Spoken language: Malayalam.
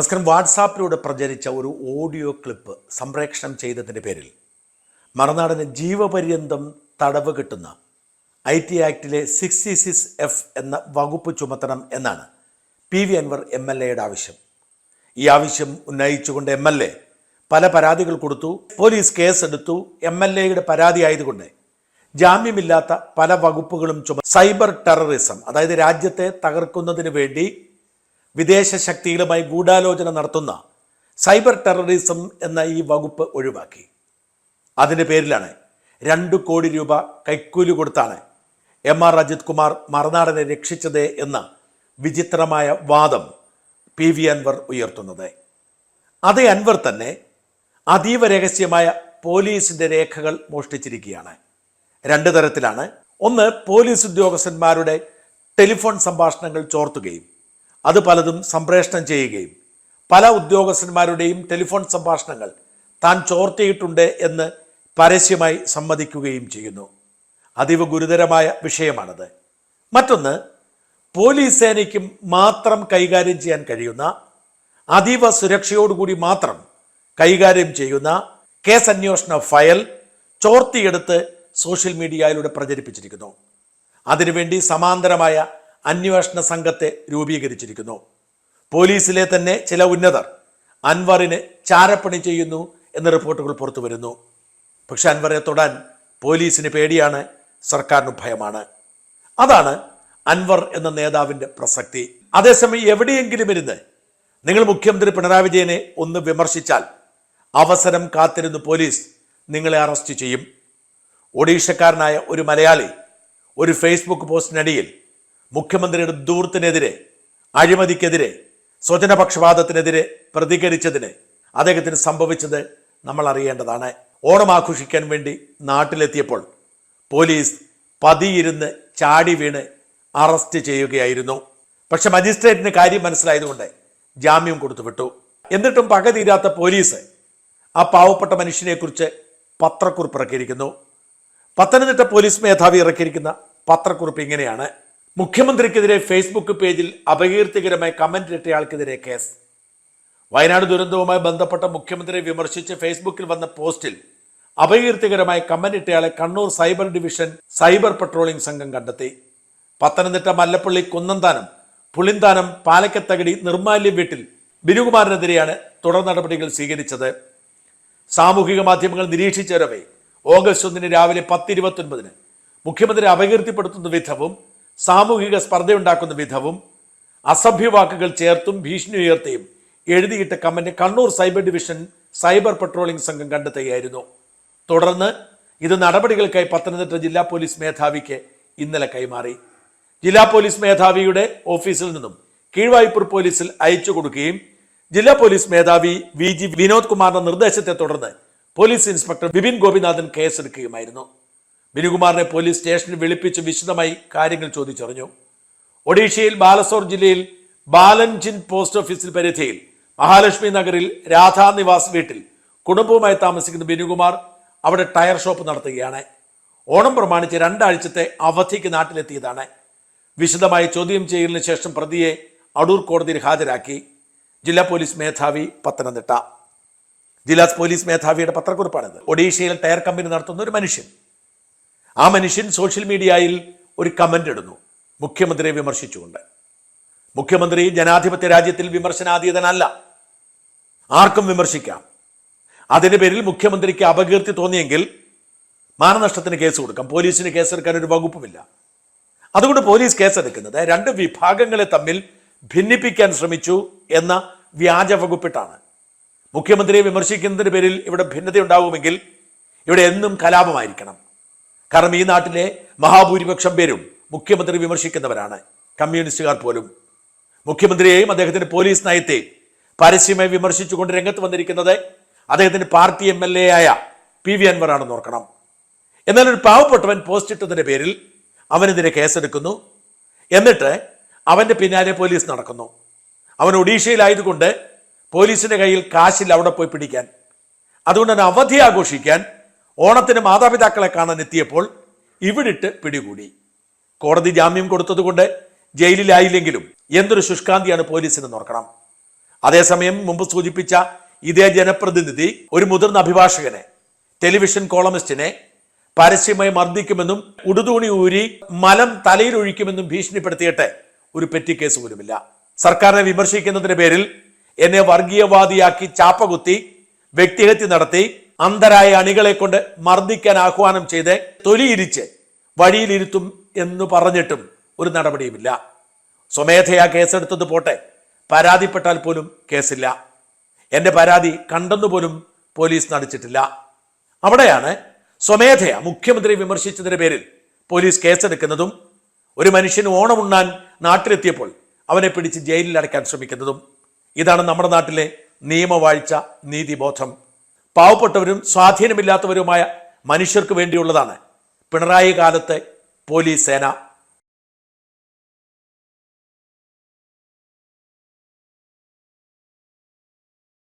നസ്കരം വാട്സാപ്പിലൂടെ പ്രചരിച്ച ഒരു ഓഡിയോ ക്ലിപ്പ് സംപ്രേക്ഷണം ചെയ്തതിന്റെ പേരിൽ മറുനാടന് ജീവപര്യന്തം തടവ് കിട്ടുന്ന ഐ ടി ആക്ടിലെ സിക്സ്റ്റി സിക്സ് എഫ് എന്ന വകുപ്പ് ചുമത്തണം എന്നാണ് P V Anvar M L എയുടെ ആവശ്യം. ഈ ആവശ്യം ഉന്നയിച്ചുകൊണ്ട് എം എൽ എ പല പരാതികൾ കൊടുത്തു പോലീസ് കേസെടുത്തു എം എൽ എയുടെ പരാതി ആയതുകൊണ്ട് ജാമ്യമില്ലാത്ത പല വകുപ്പുകളും ചുമ സൈബർ ടെററിസം അതായത് രാജ്യത്തെ തകർക്കുന്നതിന് വേണ്ടി വിദേശ ശക്തികളുമായി ഗൂഢാലോചന നടത്തുന്ന സൈബർ ടെററിസം എന്ന ഈ വകുപ്പ് ഒഴിവാക്കി. അതിന്റെ പേരിലാണ് രണ്ട് കോടി രൂപ കൈക്കൂലി കൊടുത്താണ് എം ആർ അജിത് കുമാർ മറുനാടനെ രക്ഷിച്ചത് എന്ന വിചിത്രമായ വാദം പി വി അൻവർ ഉയർത്തുന്നത്. അതേ അൻവർ തന്നെ അതീവ രഹസ്യമായ പോലീസിന്റെ രേഖകൾ മോഷ്ടിച്ചിരിക്കുകയാണ്. രണ്ട് തരത്തിലാണ്. ഒന്ന് പോലീസ് ഉദ്യോഗസ്ഥന്മാരുടെ ടെലിഫോൺ സംഭാഷണങ്ങൾ ചോർത്തുകയും അത് പലതും സംപ്രേഷണം ചെയ്യുകയും പല ഉദ്യോഗസ്ഥന്മാരുടെയും ടെലിഫോൺ സംഭാഷണങ്ങൾ താൻ ചോർത്തിയിട്ടുണ്ട് എന്ന് പരസ്യമായി സമ്മതിക്കുകയും ചെയ്യുന്നു. അതീവ ഗുരുതരമായ വിഷയമാണത്. മറ്റൊന്ന് പോലീസ് സേനയ്ക്കും മാത്രം കൈകാര്യം ചെയ്യാൻ കഴിയുന്ന അതീവ സുരക്ഷയോടുകൂടി മാത്രം കൈകാര്യം ചെയ്യുന്ന കേസ് അന്വേഷണ ഫയൽ ചോർത്തിയെടുത്ത് സോഷ്യൽ മീഡിയയിലൂടെ പ്രചരിപ്പിച്ചിരിക്കുന്നു. അതിനുവേണ്ടി സമാന്തരമായ അന്വേഷണ സംഘത്തെ രൂപീകരിച്ചിരിക്കുന്നു. പോലീസിലെ തന്നെ ചില ഉന്നതർ അൻവറിന് ചാരപ്പണി ചെയ്യുന്നു എന്ന റിപ്പോർട്ടുകൾ പുറത്തു വരുന്നു. പക്ഷെ അൻവറെ തൊടാൻ പോലീസിന് പേടിയാണ് സർക്കാരിന് ഭയമാണ്. അതാണ് അൻവർ എന്ന നേതാവിന്റെ പ്രസക്തി. അതേസമയം എവിടെയെങ്കിലും ഇരുന്ന് നിങ്ങൾ മുഖ്യമന്ത്രി പിണറായി വിജയനെ ഒന്ന് വിമർശിച്ചാൽ അവസരം കാത്തിരുന്ന് പോലീസ് നിങ്ങളെ അറസ്റ്റ് ചെയ്യും. ഒഡീഷക്കാരനായ ഒരു മലയാളി ഒരു ഫേസ്ബുക്ക് പോസ്റ്റിനടിയിൽ മുഖ്യമന്ത്രിയുടെ ദൂർത്തിനെതിരെ അഴിമതിക്കെതിരെ സ്വജനപക്ഷപാതത്തിനെതിരെ പ്രതികരിച്ചതിന് അദ്ദേഹത്തിന് സംഭവിച്ചത് നമ്മൾ അറിയേണ്ടതാണ്. ഓണം ആഘോഷിക്കാൻ വേണ്ടി നാട്ടിലെത്തിയപ്പോൾ പോലീസ് പതിയിരുന്ന് ചാടി വീണ് അറസ്റ്റ് ചെയ്യുകയായിരുന്നു. പക്ഷെ മജിസ്ട്രേറ്റിന് കാര്യം മനസ്സിലായതുകൊണ്ട് ജാമ്യം കൊടുത്തു വിട്ടു. എന്നിട്ടും പക തീരാത്ത പോലീസ് ആ പാവപ്പെട്ട മനുഷ്യനെക്കുറിച്ച് പത്രക്കുറിപ്പ് ഇറക്കിയിരിക്കുന്നു. പത്തനംതിട്ട പോലീസ് മേധാവി ഇറക്കിയിരിക്കുന്ന പത്രക്കുറിപ്പ് ഇങ്ങനെയാണ്. മുഖ്യമന്ത്രിക്കെതിരെ ഫേസ്ബുക്ക് പേജിൽ അപകീർത്തികരമായി കമന്റ് ഇട്ടയാൾക്കെതിരെ കേസ്. വയനാട് ദുരന്തവുമായി ബന്ധപ്പെട്ട മുഖ്യമന്ത്രിയെ വിമർശിച്ച് ഫേസ്ബുക്കിൽ വന്ന പോസ്റ്റിൽ അപകീർത്തികരമായി comment ഇട്ടയാളെ Kannur cyber division cyber patrolling സംഘം കണ്ടെത്തി. പത്തനംതിട്ട മല്ലപ്പള്ളി കുന്നന്താനം പുളിന്താനം പാലക്കത്തകടി നിർമാല്യം വീട്ടിൽ ബിനുകുമാറിനെതിരെയാണ് തുടർ നടപടികൾ സ്വീകരിച്ചത്. സാമൂഹിക മാധ്യമങ്ങൾ നിരീക്ഷിച്ചവരവേ ഓഗസ്റ്റ് ഒന്നിന് രാവിലെ പത്തിരുപത്തൊൻപതിന് മുഖ്യമന്ത്രി അപകീർത്തിപ്പെടുത്തുന്ന വിധവും സാമൂഹിക സ്പർദ്ധയുണ്ടാക്കുന്ന വിധവും അസഭ്യവാക്കുകൾ ചേർത്തും ഭീഷണി ഉയർത്തിയും എഴുതിയിട്ട comment Kannur cyber division cyber patrolling സംഘം കണ്ടെത്തുകയായിരുന്നു. തുടർന്ന് ഇത് നടപടികൾക്കായി പത്തനംതിട്ട ജില്ലാ പോലീസ് മേധാവിക്ക് ഇന്നലെ കൈമാറി. ജില്ലാ പോലീസ് മേധാവിയുടെ ഓഫീസിൽ നിന്നും കീഴ്വായ്പൂർ പോലീസിൽ അയച്ചു കൊടുക്കുകയും ജില്ലാ പോലീസ് മേധാവി വി ജി വിനോദ് കുമാറിന്റെ നിർദ്ദേശത്തെ തുടർന്ന് പോലീസ് ഇൻസ്പെക്ടർ ബിപിൻ ഗോപിനാഥൻ കേസെടുക്കുകയുമായിരുന്നു. ബിനുകുമാറിനെ പോലീസ് സ്റ്റേഷനിൽ വിളിപ്പിച്ച് വിശദമായി കാര്യങ്ങൾ ചോദിച്ചറിഞ്ഞു. ഒഡീഷയിൽ ബാലസോർ ജില്ലയിൽ ബാലൻജിൻ പോസ്റ്റ് ഓഫീസിൽ പരിധിയിൽ മഹാലക്ഷ്മി നഗറിൽ രാധാ നിവാസ് വീട്ടിൽ കുടുംബവുമായി താമസിക്കുന്ന ബിനുകുമാർ അവിടെ ടയർ ഷോപ്പ് നടത്തുകയാണ്. ഓണം പ്രമാണിച്ച് രണ്ടാഴ്ചത്തെ അവധിക്ക് നാട്ടിലെത്തിയതാണ്. വിശദമായി ചോദ്യം ചെയ്യലിന് ശേഷം പ്രതിയെ അടൂർ കോടതിയിൽ ഹാജരാക്കി. ജില്ലാ പോലീസ് മേധാവി പത്തനംതിട്ട. ജില്ലാ പോലീസ് മേധാവിയുടെ പത്രക്കുറിപ്പാണിത്. ഒഡീഷയിൽ ടയർ കമ്പനി നടത്തുന്ന ഒരു മനുഷ്യൻ. ആ മനുഷ്യൻ സോഷ്യൽ മീഡിയയിൽ ഒരു കമന്റ് ഇടുന്നു. മുഖ്യമന്ത്രിയെ വിമർശിച്ചുകൊണ്ട്. മുഖ്യമന്ത്രി ജനാധിപത്യ രാജ്യത്തിൽ വിമർശനാതീതനല്ല. ആർക്കും വിമർശിക്കാം. അതിന്റെ പേരിൽ മുഖ്യമന്ത്രിക്ക് അപകീർത്തി തോന്നിയെങ്കിൽ മാനനഷ്ടത്തിന് കേസ് കൊടുക്കാം. പോലീസിന് കേസെടുക്കാൻ ഒരു വകുപ്പുമില്ല. അതുകൊണ്ട് പോലീസ് കേസെടുക്കുന്നത് രണ്ട് വിഭാഗങ്ങളെ തമ്മിൽ ഭിന്നിപ്പിക്കാൻ ശ്രമിച്ചു എന്ന വ്യാജ വകുപ്പിട്ടാണ്. മുഖ്യമന്ത്രിയെ വിമർശിക്കുന്നതിന് പേരിൽ ഇവിടെ ഭിന്നതയുണ്ടാവുമെങ്കിൽ ഇവിടെ എന്നും കലാപമായിരിക്കണം. കാരണം ഈ നാട്ടിലെ മഹാഭൂരിപക്ഷം പേരും മുഖ്യമന്ത്രി വിമർശിക്കുന്നവരാണ്. കമ്മ്യൂണിസ്റ്റുകാർ പോലും. മുഖ്യമന്ത്രിയെയും അദ്ദേഹത്തിന്റെ പോലീസ് നയത്തെ പരസ്യമായി വിമർശിച്ചുകൊണ്ട് രംഗത്ത് വന്നിരിക്കുന്നത് അദ്ദേഹത്തിന്റെ പാർട്ടി എം എൽ എ ആയ പി വി അൻവർ ആണെന്ന് ഓർക്കണം. എന്നാൽ ഒരു പാവപ്പെട്ടവൻ പോസ്റ്റ് ഇട്ടതിന്റെ പേരിൽ അവനെതിരെ കേസെടുക്കുന്നു. എന്നിട്ട് അവന്റെ പിന്നാലെ പോലീസ് നടക്കുന്നു. അവൻ ഒഡീഷയിലായതുകൊണ്ട് പോലീസിന്റെ കയ്യിൽ കാശില്ല അവിടെ പോയി പിടിക്കാൻ. അതുകൊണ്ട് തന്നെ അവധി ആഘോഷിക്കാൻ ഓണത്തിന് മാതാപിതാക്കളെ കാണാൻ എത്തിയപ്പോൾ ഇവിടിട്ട് പിടികൂടി. കോടതി ജാമ്യം കൊടുത്തതുകൊണ്ട് ജയിലിലായില്ലെങ്കിലും എന്തൊരു ശുഷ്കാന്തിയാണ് പോലീസിന് നോക്കണം. അതേസമയം മുമ്പ് സൂചിപ്പിച്ച ഇതേ ജനപ്രതിനിധി ഒരു മുതിർന്ന അഭിഭാഷകനെ ടെലിവിഷൻ കോളമിസ്റ്റിനെ പരസ്യമായി മർദ്ദിക്കുമെന്നും ഉടുതൂണി ഊരി മലം തലയിലൊഴിക്കുമെന്നും ഭീഷണിപ്പെടുത്തിയിട്ട് ഒരു പെറ്റി കേസ് പോലുമില്ല. സർക്കാരിനെ വിമർശിക്കുന്നതിന്റെ പേരിൽ എന്നെ വർഗീയവാദിയാക്കി ചാപ്പകുത്തി വ്യക്തിഹത്യ നടത്തി അന്ധരായ അണികളെ കൊണ്ട് മർദ്ദിക്കാൻ ആഹ്വാനം ചെയ്ത് തൊലിയിരിച്ച് വഴിയിലിരുത്തും എന്ന് പറഞ്ഞിട്ടും ഒരു നടപടിയുമില്ല. സ്വമേധയാ കേസെടുത്തത് പോട്ടെ. പരാതിപ്പെട്ടാൽ പോലും കേസില്ല. എന്റെ പരാതി കണ്ടെന്നു പോലും പോലീസ് നടിച്ചിട്ടില്ല. അവിടെയാണ് സ്വമേധയ മുഖ്യമന്ത്രി വിമർശിച്ചതിന്റെ പേരിൽ പോലീസ് കേസെടുക്കുന്നതും ഒരു മനുഷ്യന് ഓണമുണ്ണാൻ നാട്ടിലെത്തിയപ്പോൾ അവനെ പിടിച്ച് ജയിലിൽ അടയ്ക്കാൻ ശ്രമിക്കുന്നതും. ഇതാണ് നമ്മുടെ നാട്ടിലെ നിയമവാഴ്ച നീതിബോധം. പാവപ്പെട്ടവരും സ്വാധീനമില്ലാത്തവരുമായ മനുഷ്യർക്ക് വേണ്ടിയുള്ളതാണ് പിണറായി കാലത്തെ പോലീസ് സേന.